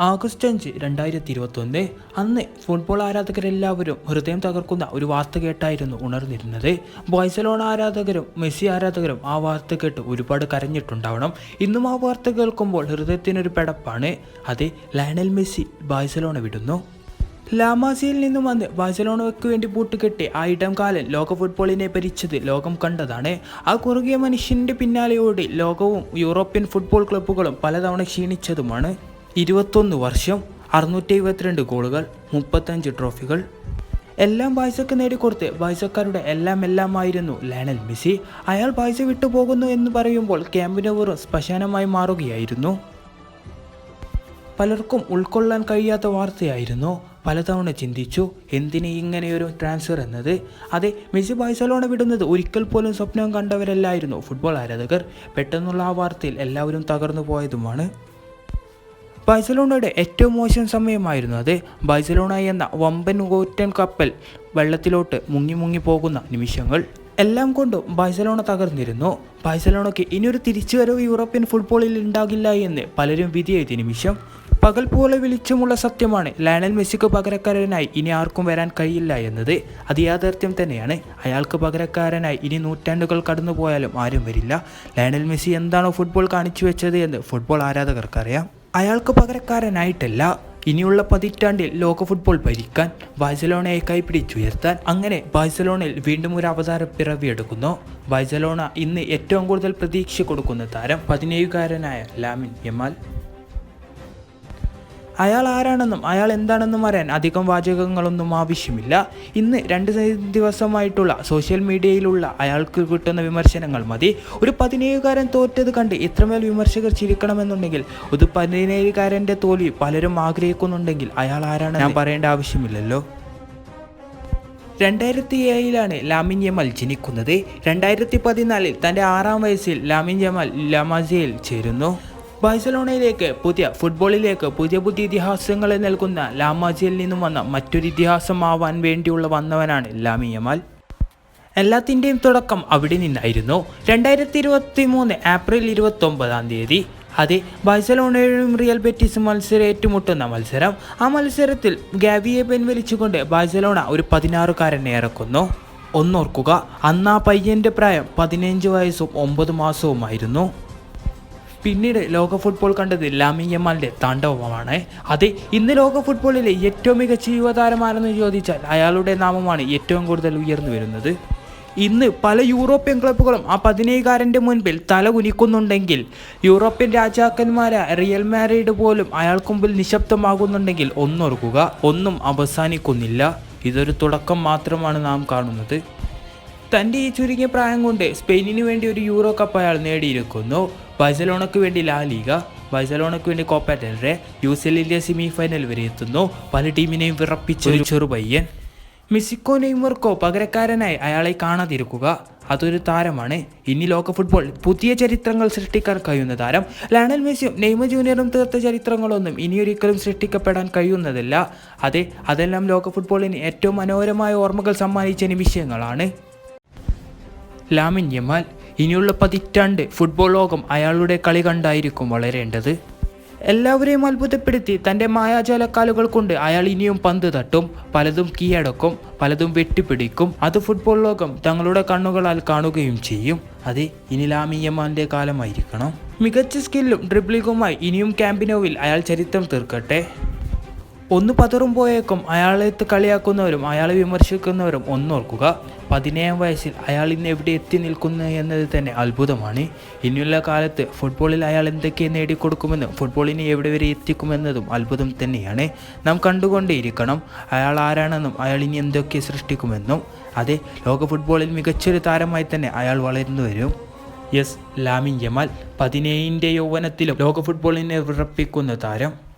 August അഞ്ച് രണ്ടായിരത്തി ഇരുപത്തൊന്ന് അന്ന് ഫുട്ബോൾ ആരാധകരെല്ലാവരും ഹൃദയം തകർക്കുന്ന ഒരു വാർത്ത കേട്ടായിരുന്നു ഉണർന്നിരുന്നത്. ബോയ്സലോണ ആരാധകരും മെസ്സി ആരാധകരും ആ വാർത്ത കേട്ട് ഒരുപാട് കരഞ്ഞിട്ടുണ്ടാവണം. ഇന്നും ആ വാർത്ത കേൾക്കുമ്പോൾ ഹൃദയത്തിനൊരു പെടപ്പാണ്. അത് ലയണൽ മെസ്സി ബോയ്സലോണ വിടുന്നു. ലാമാസിയിൽ നിന്നും വന്ന് ബാഴ്സലോണയ്ക്ക് വേണ്ടി പൂട്ടുകെട്ടി ആ ഇടം കാലൻ ലോക ഫുട്ബോളിനെ ഭരിച്ചത് ലോകം കണ്ടതാണ്. ആ കുറുകിയ മനുഷ്യന്റെ പിന്നാലെയോടി ലോകവും യൂറോപ്യൻ ഫുട്ബോൾ ക്ലബ്ബുകളും പലതവണ ക്ഷീണിച്ചതുമാണ്. ഇരുപത്തൊന്ന് വർഷം അറുന്നൂറ്റി എഴുപത്തിരണ്ട് ഗോളുകൾ മുപ്പത്തഞ്ച് ട്രോഫികൾ. എല്ലാം ബായ്സക്ക് നേടിക്കൊടുത്ത് ബായ്സക്കാരുടെ എല്ലാം എല്ലാമായിരുന്നു ലയണൽ മെസ്സി. അയാൾ ബായ്സ വിട്ടുപോകുന്നു എന്ന് പറയുമ്പോൾ ക്യാമ്പിന് ശ്മശാനമായി മാറുകയായിരുന്നു. പലർക്കും ഉൾക്കൊള്ളാൻ കഴിയാത്ത വാർത്തയായിരുന്നു. പലതവണ ചിന്തിച്ചു എന്തിന് ഇങ്ങനെയൊരു ട്രാൻസ്ഫർ എന്നത്? അതെ മെസ്സി ബാഴ്സലോണ വിടുന്നത് ഒരിക്കൽ പോലും സ്വപ്നം കണ്ടവരല്ലായിരുന്നു ഫുട്ബോൾ ആരാധകർ. പെട്ടെന്നുള്ള ആ വാർത്തയിൽ എല്ലാവരും തകർന്നു പോയതുമാണ്. ബാഴ്സലോണയുടെ ഏറ്റവും മോശം സമയമായിരുന്നു അത്. ബാഴ്സലോണ എന്ന വമ്പൻ കോറ്റൻ കപ്പൽ വെള്ളത്തിലോട്ട് മുങ്ങി മുങ്ങി പോകുന്ന നിമിഷങ്ങൾ എല്ലാം കൊണ്ടും ബാഴ്സലോണ തകർന്നിരുന്നു. ബാഴ്സലോണയ്ക്ക് ഇനിയൊരു തിരിച്ചുവരവ് യൂറോപ്യൻ ഫുട്ബോളിൽ ഉണ്ടാകില്ല എന്ന് പലരും വിധിയെഴുതിയ നിമിഷം പകൽ പോലെ വിളിച്ചുമുള്ള സത്യമാണ് ലയണൽ മെസ്സിക്ക് പകരക്കാരനായി ഇനി ആർക്കും വരാൻ കഴിയില്ല എന്നത്. അത് യാഥാർത്ഥ്യം തന്നെയാണ്. അയാൾക്ക് പകരക്കാരനായി ഇനി നൂറ്റാണ്ടുകൾ കടന്നുപോയാലും ആരും വരില്ല. ലയണൽ മെസ്സി എന്താണോ ഫുട്ബോൾ കാണിച്ചു വെച്ചത് എന്ന് ഫുട്ബോൾ ആരാധകർക്കറിയാം. അയാൾക്ക് പകരക്കാരനായിട്ടല്ല ഇനിയുള്ള പതിറ്റാണ്ടിൽ ലോക ഫുട്ബോൾ ഭരിക്കാൻ ബാഴ്സലോണയെ കൈപിടിച്ചുയർത്താൻ അങ്ങനെ ബാഴ്സലോണയിൽ വീണ്ടും ഒരു അവതാര പിറവിയെടുക്കുന്നു. ബാഴ്സലോണ ഇന്ന് ഏറ്റവും കൂടുതൽ പ്രതീക്ഷ കൊടുക്കുന്ന താരം പതിനേഴുകാരനായ ലാമിൻ യമാൽ. അയാൾ ആരാണെന്നും അയാൾ എന്താണെന്നും അറിയാൻ അധികം വാചകങ്ങളൊന്നും ആവശ്യമില്ല. ഇന്ന് രണ്ട് ദിവസമായിട്ടുള്ള സോഷ്യൽ മീഡിയയിലുള്ള അയാൾക്ക് കിട്ടുന്ന വിമർശനങ്ങൾ മതി. ഒരു പതിനേഴുകാരൻ തോറ്റത് കണ്ട് ഇത്രമേൽ വിമർശകർ ചിരിക്കണമെന്നുണ്ടെങ്കിൽ ഒരു പതിനേഴുകാരന്റെ തോൽവി പലരും ആഗ്രഹിക്കുന്നുണ്ടെങ്കിൽ അയാൾ ആരാണ് ഞാൻ പറയേണ്ട ആവശ്യമില്ലല്ലോ. രണ്ടായിരത്തി ഏഴിലാണ് ലാമിൻ യമാൽ ജനിക്കുന്നത്. രണ്ടായിരത്തി പതിനാലിൽ തന്റെ ആറാം വയസ്സിൽ ലാമിൻ യമാൽ ലമാസിയയിൽ ചേരുന്നു. ബാഴ്സലോണയിലേക്ക് പുതിയ ഫുട്ബോളിലേക്ക് പുതിയ പുതിയ ഇതിഹാസങ്ങളെ നൽകുന്ന ലാമാജിയിൽ നിന്നും വന്ന മറ്റൊരു ഇതിഹാസമാവാൻ വേണ്ടിയുള്ള വന്നവനാണ് ലാമിയമാൽ എല്ലാത്തിന്റെയും തുടക്കം അവിടെ നിന്നായിരുന്നു. രണ്ടായിരത്തി ഇരുപത്തി മൂന്ന് ഏപ്രിൽ ഇരുപത്തി ഒമ്പതാം തീയതി. അതെ ബാഴ്സലോണയും റിയൽ ബെറ്റിസ് മത്സരം ഏറ്റുമുട്ടുന്ന മത്സരം. ആ മത്സരത്തിൽ ഗാവിയെ പിൻവലിച്ചുകൊണ്ട് ബാഴ്സലോണ ഒരു പതിനാറുകാരനെ ഇറക്കുന്നു. ഒന്നോർക്കുക അന്ന് ആ പയ്യന്റെ പ്രായം പതിനഞ്ച് വയസ്സും ഒമ്പത് മാസവുമായിരുന്നു. പിന്നീട് ലോക ഫുട്ബോൾ കണ്ടത് ലാമിൻ യമാലിന്റെ താണ്ഡവമാണ്. അതെ ഇന്ന് ലോക ഫുട്ബോളിലെ ഏറ്റവും മികച്ച യുവതാരമാരെന്ന് ചോദിച്ചാൽ അയാളുടെ നാമമാണ് ഏറ്റവും കൂടുതൽ ഉയർന്നു വരുന്നത്. ഇന്ന് പല യൂറോപ്യൻ ക്ലബ്ബുകളും ആ പതിനേഴുകാരന്റെ മുൻപിൽ തല കുനിക്കുന്നുണ്ടെങ്കിൽ യൂറോപ്യൻ രാജാക്കന്മാരായ റിയൽ മാരീഡ് പോലും അയാൾക്ക് മുമ്പിൽ നിശബ്ദമാകുന്നുണ്ടെങ്കിൽ ഒന്നോർക്കുക ഒന്നും അവസാനിക്കുന്നില്ല. ഇതൊരു തുടക്കം മാത്രമാണ് നാം കാണുന്നത്. തന്റെ ഈ ചുരുങ്ങിയ പ്രായം കൊണ്ട് സ്പെയിനിന് വേണ്ടി ഒരു യൂറോ കപ്പ് അയാൾ നേടിയിരിക്കുന്നു. ബൈസലോണയ്ക്ക് വേണ്ടി ലാ ലീഗ ബൈസലോണയ്ക്ക് വേണ്ടി കോപ്പ ഡെൽറെ യു സി എല്ലിന്റെ സെമി ഫൈനൽ വരെ എത്തുന്നു. പല ടീമിനെയും വിറപ്പിച്ച ഒരു ചെറുപയ്യൻ മെസ്സിക്കോ നെയ്മർക്കോ പകരക്കാരനായി അയാളെ കാണാതിരിക്കുക അതൊരു താരമാണ്. ഇനി ലോക ഫുട്ബോൾ പുതിയ ചരിത്രങ്ങൾ സൃഷ്ടിക്കാൻ കഴിയുന്ന താരം. ലയണൽ മെസ്സിയും നെയ്മ ജൂനിയറും തീർത്ത ചരിത്രങ്ങളൊന്നും ഇനിയൊരിക്കലും സൃഷ്ടിക്കപ്പെടാൻ കഴിയുന്നതല്ല. അതെ അതെല്ലാം ലോക ഫുട്ബോളിന് ഏറ്റവും മനോഹരമായ ഓർമ്മകൾ സമ്മാനിച്ച നിമിഷങ്ങളാണ്. ലാമിൻ യമാൽ ഇനിയുള്ള പതിറ്റാണ്ട് ഫുട്ബോൾ ലോകം അയാളുടെ കളി കണ്ടായിരിക്കും വളരേണ്ടത്. എല്ലാവരെയും അത്ഭുതപ്പെടുത്തി തന്റെ മായാജാലക്കാലുകൾ കൊണ്ട് അയാൾ ഇനിയും പന്ത് തട്ടും പലതും കീഴടക്കും പലതും വെട്ടിപ്പിടിക്കും. അത് ഫുട്ബോൾ ലോകം തങ്ങളുടെ കണ്ണുകളാൽ കാണുകയും ചെയ്യും. അത് ഇനി ലാമിയമാന്റെ കാലമായിരിക്കണം. മികച്ച സ്കില്ലും ഡ്രിബ്ലിങ്ങുമായി ഇനിയും ക്യാമ്പിനോവിൽ അയാൾ ചരിത്രം തീർക്കട്ടെ. ഒന്ന് പതറുമ്പോഴേക്കും അയാളെ കളിയാക്കുന്നവരും അയാളെ വിമർശിക്കുന്നവരും ഒന്നോർക്കുക പതിനേഴാം വയസ്സിൽ അയാൾ ഇന്ന് എവിടെ എത്തി നിൽക്കുന്നു എന്നത് തന്നെ അത്ഭുതമാണ്. ഇനിയുള്ള കാലത്ത് ഫുട്ബോളിൽ അയാൾ എന്തൊക്കെ നേടിക്കൊടുക്കുമെന്നും ഫുട്ബോളിനെ എവിടെ വരെ എത്തിക്കുമെന്നതും അത്ഭുതം തന്നെയാണ്. നാം കണ്ടുകൊണ്ടേയിരിക്കണം അയാൾ ആരാണെന്നും അയാൾ ഇനി എന്തൊക്കെ സൃഷ്ടിക്കുമെന്നും. അതെ ലോക ഫുട്ബോളിൽ മികച്ചൊരു താരമായി തന്നെ അയാൾ വളർന്നു വരും. യെസ് ലാമിൻ ജമാൽ പതിനേഴിന്റെ യൗവനത്തിലും ലോക ഫുട്ബോളിനെ വിറപ്പിക്കുന്ന താരം.